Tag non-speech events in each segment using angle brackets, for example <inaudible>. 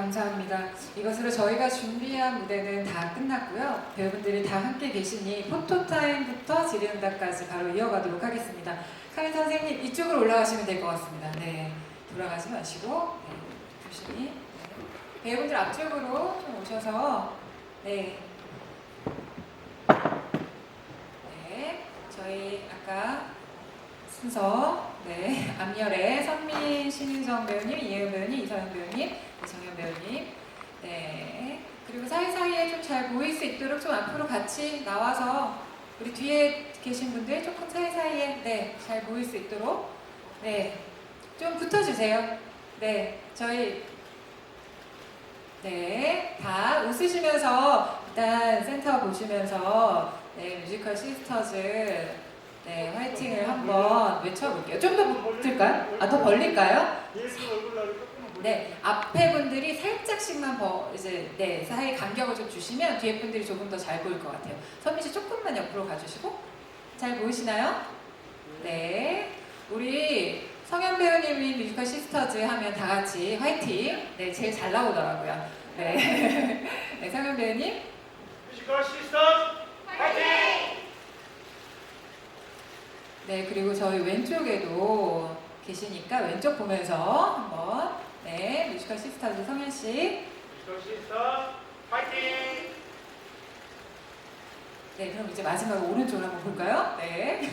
감사합니다. 이것으로 저희가 준비한 무대는 다 끝났고요. 배우분들이 다 함께 계시니 포토타임부터 지리응답까지 바로 이어가도록 하겠습니다. 카린 선생님 이쪽으로 올라가시면 될 것 같습니다. 네, 돌아가지 마시고 네, 조심히 네. 배우분들 앞쪽으로 좀 오셔서 네, 네, 저희 아까 순서 네 앞열에 선민 신인정 배우님, 이혜은 배우님, 이서영 배우님, 네, 정현 배우님. 네 그리고 사이사이에 좀 잘 보일 수 있도록 좀 앞으로 같이 나와서 우리 뒤에 계신 분들 조금 사이사이에 네잘 보일 수 있도록 네좀 붙어주세요. 네 저희 네다 웃으시면서 일단 센터 보시면서 네 뮤지컬 시스터즈 네 화이팅을 한번 외쳐볼게요 좀 더 붙을까요? 아 더 벌릴까요? 네, 앞에 분들이 살짝씩만 더 이제 네 사이 간격을 좀 주시면 뒤에 분들이 조금 더 잘 보일 것 같아요. 선미 씨 조금만 옆으로 가주시고 잘 보이시나요? 네, 우리 성현 배우님이 뮤지컬 시스터즈 하면 다 같이 화이팅. 네, 제일 잘 나오더라고요. 네, <laughs> 네 성현 배우님. 뮤지컬 시스터 파이팅! 네, 그리고 저희 왼쪽에도 계시니까 왼쪽 보면서 한번 네 뮤지컬 시스터즈 성현 씨. 뮤지컬 시스터 파이팅! 네, 그럼 이제 마지막으로 오른쪽을 한번 볼까요? 네.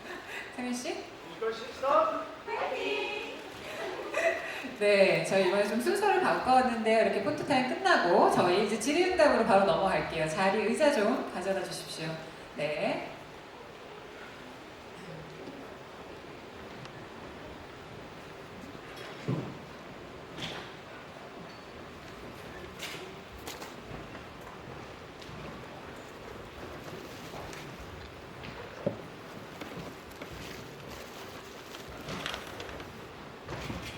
<laughs> 상현 씨? 뮤지컬 시스터 네, 저희 이번에 좀 순서를 바꿨는데요. 이렇게 포토타임 끝나고 저희 이제 질의응답으로 바로 넘어갈게요. 자리 의자 좀 가져다 주십시오. 네.